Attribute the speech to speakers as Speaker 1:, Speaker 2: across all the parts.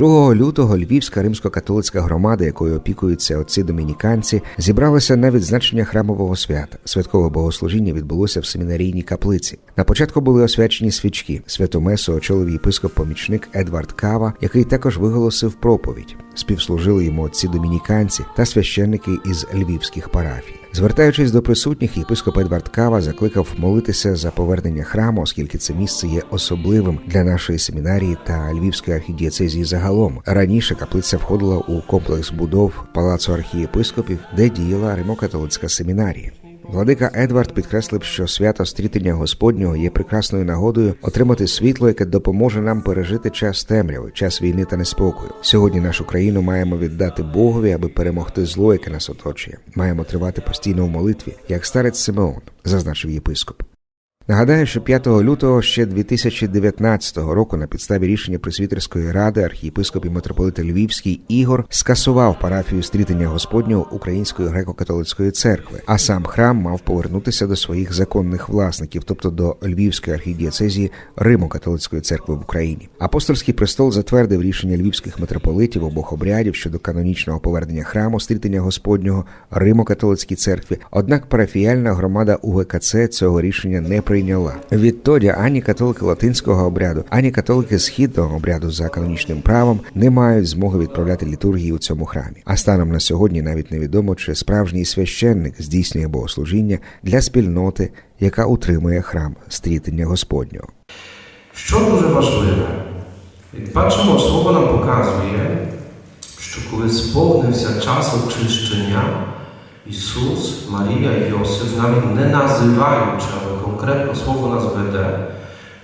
Speaker 1: 2 лютого Львівська римсько-католицька громада, якою опікуються отці домініканці, зібралася на відзначення храмового свята. Святкове богослужіння відбулося в семінарійній каплиці. На початку були освячені свічки. Святомесу очолив єпископ-помічник Едвард Кава, який також виголосив проповідь. Співслужили йому отці домініканці та священники із львівських парафій. Звертаючись до присутніх, єпископ Едвард Кава закликав молитися за повернення храму, оскільки це місце є особливим для нашої семінарії та Львівської архідієцезії загалом. Раніше каплиця входила у комплекс будов палацу архієпископів, де діяла Римо-католицька семінарія. Владика Едвард підкреслив, що свято стрітення Господнього є прекрасною нагодою отримати світло, яке допоможе нам пережити час темряви, час війни та неспокою. Сьогодні нашу країну маємо віддати Богові, аби перемогти зло, яке нас оточує. Маємо тривати постійно в молитві, як старець Симеон, зазначив єпископ. Нагадаю, що 5 лютого ще 2019 року на підставі рішення пресвітерської ради архієпископ і митрополит Львівський Ігор скасував парафію стрітення Господнього Української греко-католицької церкви, а сам храм мав повернутися до своїх законних власників, тобто до Львівської архідієцезії Римо-католицької церкви в Україні. Апостольський престол затвердив рішення львівських митрополитів обох обрядів щодо канонічного повернення храму стрітення Господнього Римо-католицькій церкві. Однак парафіяльна громада УГКЦ цього рішення не прийняла. Відтоді ані католики латинського обряду, ані католики східного обряду за канонічним правом не мають змоги відправляти літургії у цьому храмі. А станом на сьогодні навіть невідомо, чи справжній священник здійснює богослужіння для спільноти, яка утримує храм стрітення Господнього.
Speaker 2: Що дуже важливе, як бачимо, слово нам показує, що коли сповнився час очищення, Ісус, Марія і Йосиф, навіть не називаючи, конкретно слово нас веде,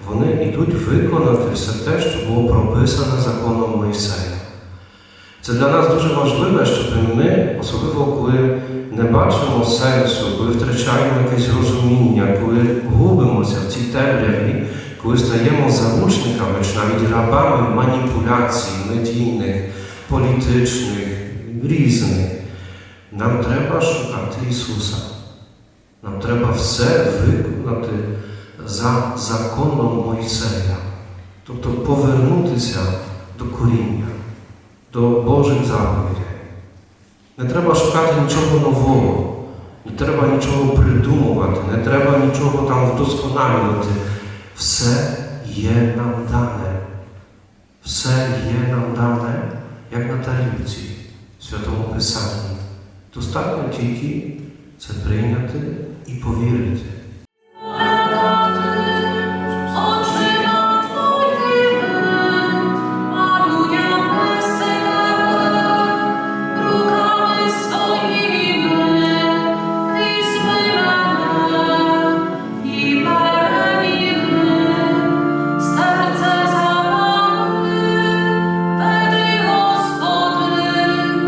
Speaker 2: вони йдуть виконати все те, що було прописане законом Мойсея. Це для нас дуже важливо, щоб ми, особливо коли не бачимо сенсу, коли втрачаємо якесь розуміння, коли губимося в цій темряві, коли стаємо заручниками чи навіть рабами маніпуляцій медійних, політичних, різних, нам треба шукати Ісуса. Нам треба все виконати за законом Мойсея, тобто повернутися до коріння, до Божих заповідей. Не треба шукати нічого нового, не треба нічого придумувати, не треба нічого там вдосконалювати. Все є нам дане. Все є нам дане, як на тарілці в Святому Писанні. Достатньо тільки це прийняти i powierzyć.